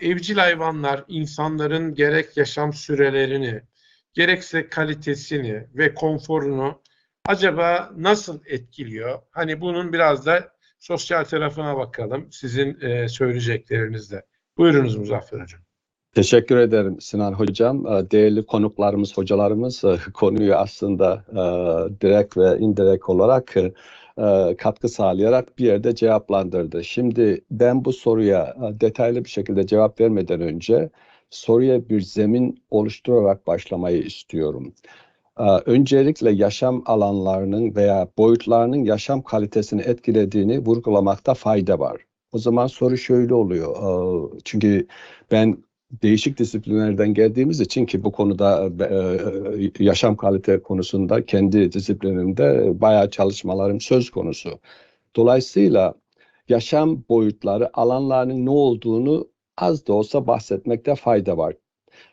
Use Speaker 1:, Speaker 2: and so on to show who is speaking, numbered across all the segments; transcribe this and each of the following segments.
Speaker 1: evcil hayvanlar insanların gerek yaşam sürelerini, gerekse kalitesini ve konforunu acaba nasıl etkiliyor? Hani bunun biraz da sosyal tarafına bakalım sizin e, söyleyeceklerinizde. Buyurunuz Muzaffer Hocam.
Speaker 2: Teşekkür ederim Sinan Hocam. Ee, Değerli konuklarımız, hocalarımız e, konuyu aslında e, direkt ve indirekt olarak e, katkı sağlayarak bir yerde cevaplandırdı. Şimdi ben bu soruya detaylı bir şekilde cevap vermeden önce soruya bir zemin oluşturarak başlamayı istiyorum. Öncelikle yaşam alanlarının veya boyutlarının yaşam kalitesini etkilediğini vurgulamakta fayda var. O zaman soru şöyle oluyor. Çünkü ben değişik disiplinlerden geldiğimiz için ki bu konuda e, yaşam kalite konusunda kendi disiplinimde bayağı çalışmalarım söz konusu. Dolayısıyla yaşam boyutları, alanlarının ne olduğunu az da olsa bahsetmekte fayda var.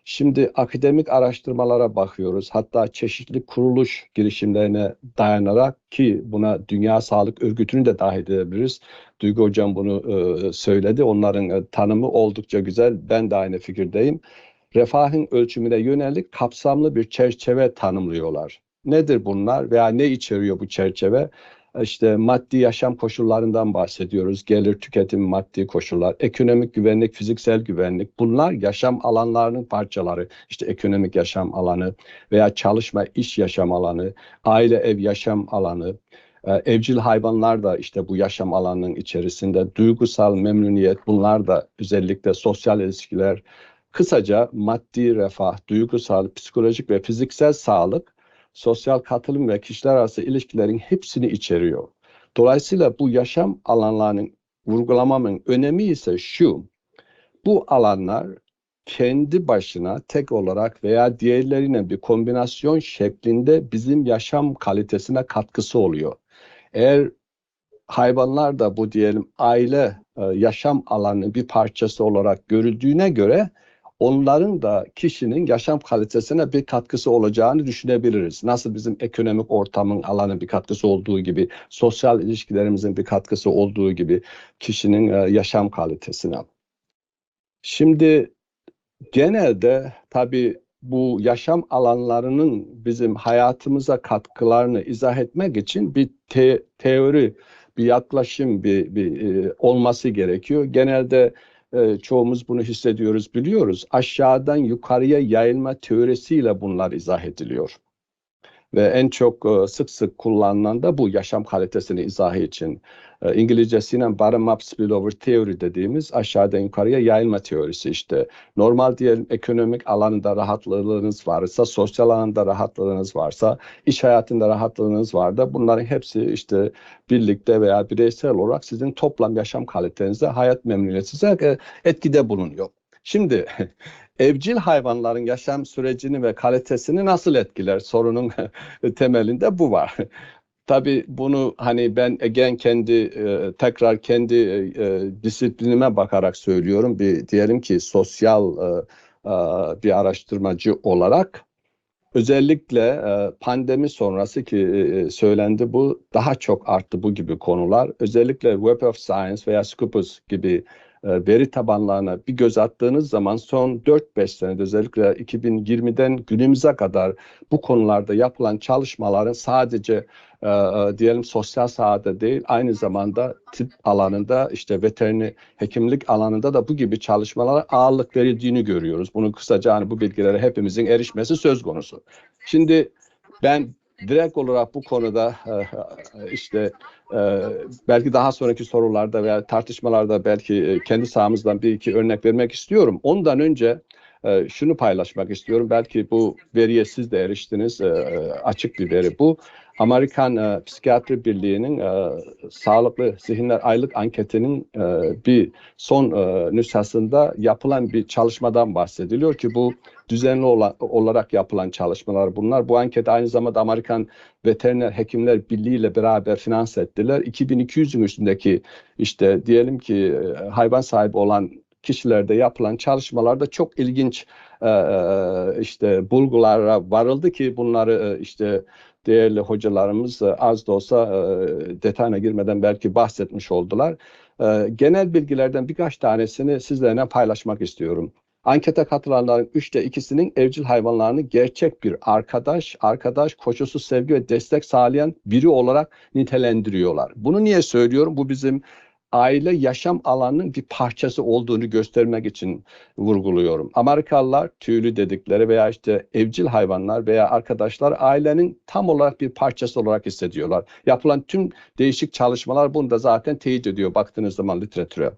Speaker 2: Şimdi akademik araştırmalara bakıyoruz. Hatta çeşitli kuruluş girişimlerine dayanarak ki buna Dünya Sağlık Örgütü'nü de dahil edebiliriz. Duygu Hocam bunu e, söyledi. Onların e, tanımı oldukça güzel. Ben de aynı fikirdeyim. Refahın ölçümüne yönelik kapsamlı bir çerçeve tanımlıyorlar. Nedir bunlar veya ne içeriyor bu çerçeve? İşte maddi yaşam koşullarından bahsediyoruz. Gelir, tüketim, maddi koşullar, ekonomik güvenlik, fiziksel güvenlik. Bunlar yaşam alanlarının parçaları. İşte ekonomik yaşam alanı veya çalışma, iş yaşam alanı, aile ev yaşam alanı. Ee, evcil hayvanlar da işte bu yaşam alanının içerisinde. Duygusal memnuniyet bunlar da özellikle sosyal ilişkiler. Kısaca maddi refah, duygusal, psikolojik ve fiziksel sağlık sosyal katılım ve kişiler arası ilişkilerin hepsini içeriyor. Dolayısıyla bu yaşam alanlarının vurgulamamın önemi ise şu. Bu alanlar kendi başına tek olarak veya diğerlerine bir kombinasyon şeklinde bizim yaşam kalitesine katkısı oluyor. Eğer hayvanlar da bu diyelim aile e, yaşam alanının bir parçası olarak görüldüğüne göre onların da kişinin yaşam kalitesine bir katkısı olacağını düşünebiliriz. Nasıl bizim ekonomik ortamın alanı bir katkısı olduğu gibi, sosyal ilişkilerimizin bir katkısı olduğu gibi kişinin e, yaşam kalitesine. Şimdi genelde tabii bu yaşam alanlarının bizim hayatımıza katkılarını izah etmek için bir te teori, bir yaklaşım bir, bir e, olması gerekiyor. Genelde e, çoğumuz bunu hissediyoruz, biliyoruz. Aşağıdan yukarıya yayılma teorisiyle bunlar izah ediliyor. Ve en çok e, sık sık kullanılan da bu yaşam kalitesini izah için. E, İngilizcesiyle bottom up spillover theory dediğimiz aşağıdan yukarıya yayılma teorisi işte. Normal diyelim ekonomik alanında rahatlığınız varsa, sosyal alanda rahatlığınız varsa, iş hayatında rahatlığınız var da bunların hepsi işte birlikte veya bireysel olarak sizin toplam yaşam kalitenize, hayat memnuniyetinize e, etkide bulunuyor. Şimdi evcil hayvanların yaşam sürecini ve kalitesini nasıl etkiler sorunun temelinde bu var. Tabii bunu hani ben again kendi e, tekrar kendi e, disiplinime bakarak söylüyorum. Bir diyelim ki sosyal e, e, bir araştırmacı olarak özellikle e, pandemi sonrası ki e, söylendi bu daha çok arttı bu gibi konular. Özellikle Web of Science veya Scopus gibi e, veri tabanlarına bir göz attığınız zaman son 4-5 senede özellikle 2020'den günümüze kadar bu konularda yapılan çalışmaların sadece e, e, diyelim sosyal sahada değil aynı zamanda tıp alanında işte veteriner hekimlik alanında da bu gibi çalışmalara ağırlık verildiğini görüyoruz. Bunu kısaca hani bu bilgilere hepimizin erişmesi söz konusu. Şimdi ben direkt olarak bu konuda işte belki daha sonraki sorularda veya tartışmalarda belki kendi sahamızdan bir iki örnek vermek istiyorum. Ondan önce şunu paylaşmak istiyorum. Belki bu veriye siz de eriştiniz. Açık bir veri bu. Amerikan e, Psikiyatri Birliği'nin e, Sağlıklı Zihinler Aylık Anketi'nin e, bir son e, nüshasında yapılan bir çalışmadan bahsediliyor ki bu düzenli olan, olarak yapılan çalışmalar bunlar. Bu anket aynı zamanda Amerikan Veteriner Hekimler Birliği ile beraber finanse ettiler. 2200'ün üstündeki işte diyelim ki e, hayvan sahibi olan kişilerde yapılan çalışmalarda çok ilginç e, e işte bulgulara varıldı ki bunları e, işte değerli hocalarımız e, az da olsa e, detayına girmeden belki bahsetmiş oldular. E, genel bilgilerden birkaç tanesini sizlerle paylaşmak istiyorum. Ankete katılanların üçte ikisinin evcil hayvanlarını gerçek bir arkadaş, arkadaş, koşulsuz sevgi ve destek sağlayan biri olarak nitelendiriyorlar. Bunu niye söylüyorum? Bu bizim aile yaşam alanının bir parçası olduğunu göstermek için vurguluyorum. Amerikalılar tüylü dedikleri veya işte evcil hayvanlar veya arkadaşlar ailenin tam olarak bir parçası olarak hissediyorlar. Yapılan tüm değişik çalışmalar bunu da zaten teyit ediyor baktığınız zaman literatüre.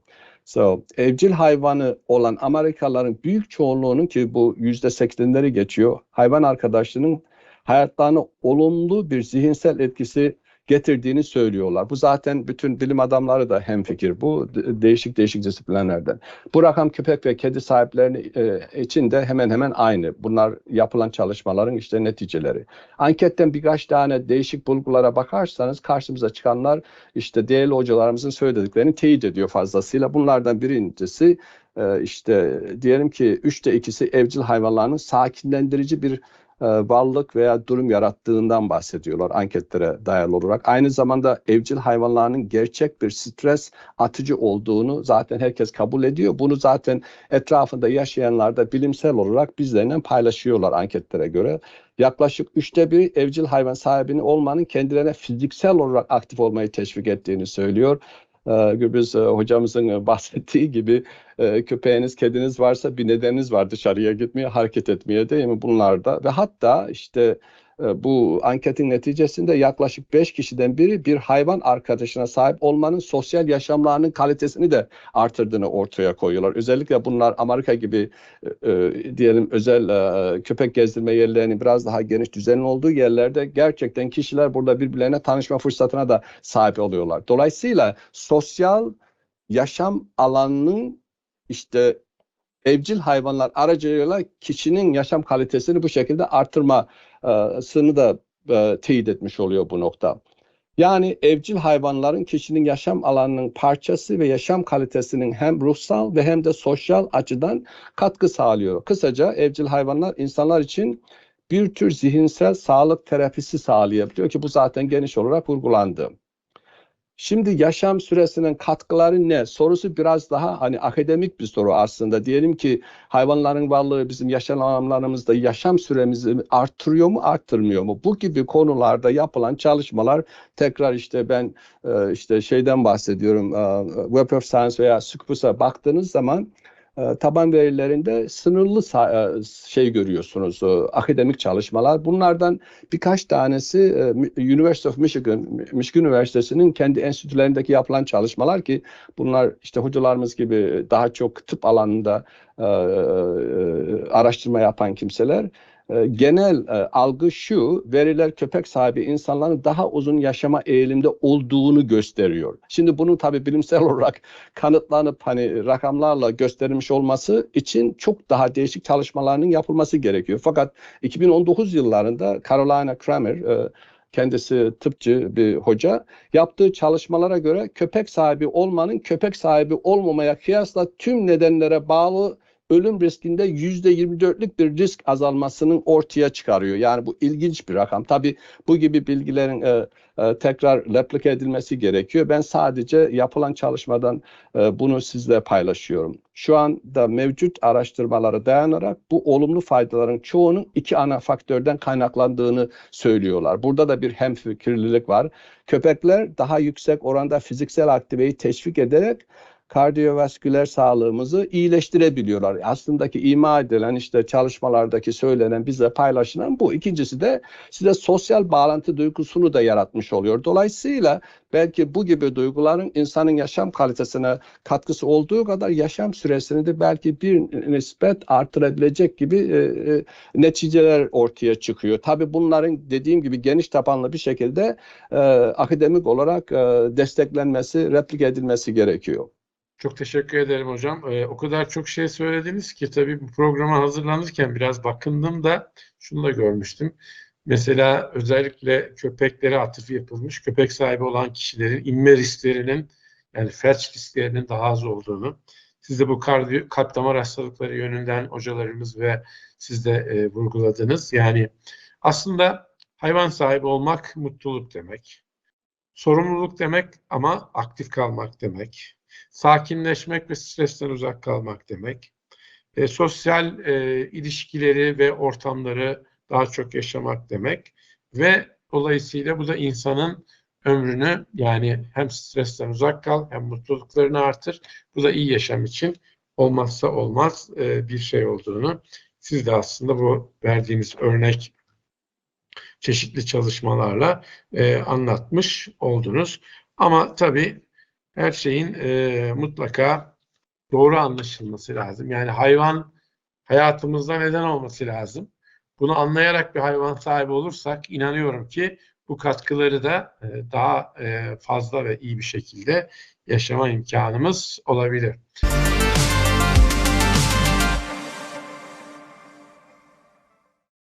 Speaker 2: So, evcil hayvanı olan Amerikalıların büyük çoğunluğunun ki bu yüzde seksenleri geçiyor, hayvan arkadaşlığının hayatlarına olumlu bir zihinsel etkisi getirdiğini söylüyorlar. Bu zaten bütün bilim adamları da hemfikir. Bu değişik değişik disiplinlerden. Bu rakam köpek ve kedi sahiplerinin e, için de hemen hemen aynı. Bunlar yapılan çalışmaların işte neticeleri. Anketten birkaç tane değişik bulgulara bakarsanız karşımıza çıkanlar işte değerli hocalarımızın söylediklerini teyit ediyor fazlasıyla. Bunlardan birincisi e, işte diyelim ki üçte ikisi evcil hayvanlarının sakinlendirici bir e, varlık veya durum yarattığından bahsediyorlar anketlere dayalı olarak. Aynı zamanda evcil hayvanlarının gerçek bir stres atıcı olduğunu zaten herkes kabul ediyor. Bunu zaten etrafında yaşayanlar da bilimsel olarak bizlerle paylaşıyorlar anketlere göre. Yaklaşık üçte bir evcil hayvan sahibini olmanın kendilerine fiziksel olarak aktif olmayı teşvik ettiğini söylüyor. Ee, Gürbüz e, hocamızın bahsettiği gibi e, köpeğiniz, kediniz varsa bir nedeniniz var dışarıya gitmeye, hareket etmeye değil mi? Bunlarda ve hatta işte e, bu anketin neticesinde yaklaşık 5 kişiden biri bir hayvan arkadaşına sahip olmanın sosyal yaşamlarının kalitesini de artırdığını ortaya koyuyorlar. Özellikle bunlar Amerika gibi e, e, diyelim özel e, köpek gezdirme yerlerinin biraz daha geniş düzenin olduğu yerlerde gerçekten kişiler burada birbirlerine tanışma fırsatına da sahip oluyorlar. Dolayısıyla sosyal yaşam alanının işte evcil hayvanlar aracılığıyla kişinin yaşam kalitesini bu şekilde artırmasını da e, teyit etmiş oluyor bu nokta. Yani evcil hayvanların kişinin yaşam alanının parçası ve yaşam kalitesinin hem ruhsal ve hem de sosyal açıdan katkı sağlıyor. Kısaca evcil hayvanlar insanlar için bir tür zihinsel sağlık terapisi sağlayabiliyor ki bu zaten geniş olarak vurgulandı. Şimdi yaşam süresinin katkıları ne? Sorusu biraz daha hani akademik bir soru aslında. Diyelim ki hayvanların varlığı bizim yaşam alanlarımızda yaşam süremizi arttırıyor mu, arttırmıyor mu? Bu gibi konularda yapılan çalışmalar tekrar işte ben e, işte şeyden bahsediyorum. E, Web of Science veya Scopus'a baktığınız zaman e, taban verilerinde sınırlı e, şey görüyorsunuz, e, akademik çalışmalar. Bunlardan birkaç tanesi University of Michigan, Michigan Üniversitesi'nin kendi enstitülerindeki yapılan çalışmalar ki bunlar işte hocalarımız gibi daha çok tıp alanında araştırma yapan kimseler ee, genel e, algı şu, veriler köpek sahibi insanların daha uzun yaşama eğilimde olduğunu gösteriyor. Şimdi bunun tabi bilimsel olarak kanıtlanıp hani rakamlarla gösterilmiş olması için çok daha değişik çalışmalarının yapılması gerekiyor. Fakat 2019 yıllarında Carolina Kramer, e, kendisi tıpçı bir hoca yaptığı çalışmalara göre köpek sahibi olmanın köpek sahibi olmamaya kıyasla tüm nedenlere bağlı ölüm riskinde yüzde 24'lük bir risk azalmasının ortaya çıkarıyor. Yani bu ilginç bir rakam. Tabi bu gibi bilgilerin e, e, tekrar replike edilmesi gerekiyor. Ben sadece yapılan çalışmadan e, bunu sizle paylaşıyorum. Şu anda mevcut araştırmalara dayanarak bu olumlu faydaların çoğunun iki ana faktörden kaynaklandığını söylüyorlar. Burada da bir hemfikirlilik var. Köpekler daha yüksek oranda fiziksel aktiveyi teşvik ederek kardiyovasküler sağlığımızı iyileştirebiliyorlar. Aslında ki ima edilen işte çalışmalardaki söylenen bize paylaşılan bu. İkincisi de size sosyal bağlantı duygusunu da yaratmış oluyor. Dolayısıyla belki bu gibi duyguların insanın yaşam kalitesine katkısı olduğu kadar yaşam süresini de belki bir nispet artırabilecek gibi e, e, neticeler ortaya çıkıyor. Tabii bunların dediğim gibi geniş tabanlı bir şekilde e, akademik olarak e, desteklenmesi, replik edilmesi gerekiyor.
Speaker 1: Çok teşekkür ederim hocam. Ee, o kadar çok şey söylediniz ki tabii bu programa hazırlanırken biraz bakındım da şunu da görmüştüm. Mesela özellikle köpeklere atıf yapılmış, köpek sahibi olan kişilerin inme risklerinin yani felç risklerinin daha az olduğunu, siz de bu kardiyo, kalp damar hastalıkları yönünden hocalarımız ve siz de e, vurguladınız. Yani aslında Hayvan sahibi olmak mutluluk demek. Sorumluluk demek ama aktif kalmak demek. Sakinleşmek ve stresten uzak kalmak demek. E, sosyal e, ilişkileri ve ortamları daha çok yaşamak demek. Ve dolayısıyla bu da insanın ömrünü yani hem stresten uzak kal hem mutluluklarını artır. Bu da iyi yaşam için olmazsa olmaz e, bir şey olduğunu siz de aslında bu verdiğiniz örnek çeşitli çalışmalarla e, anlatmış oldunuz. Ama tabii her şeyin e, mutlaka doğru anlaşılması lazım. Yani hayvan hayatımızda neden olması lazım. Bunu anlayarak bir hayvan sahibi olursak inanıyorum ki bu katkıları da e, daha e, fazla ve iyi bir şekilde yaşama imkanımız olabilir.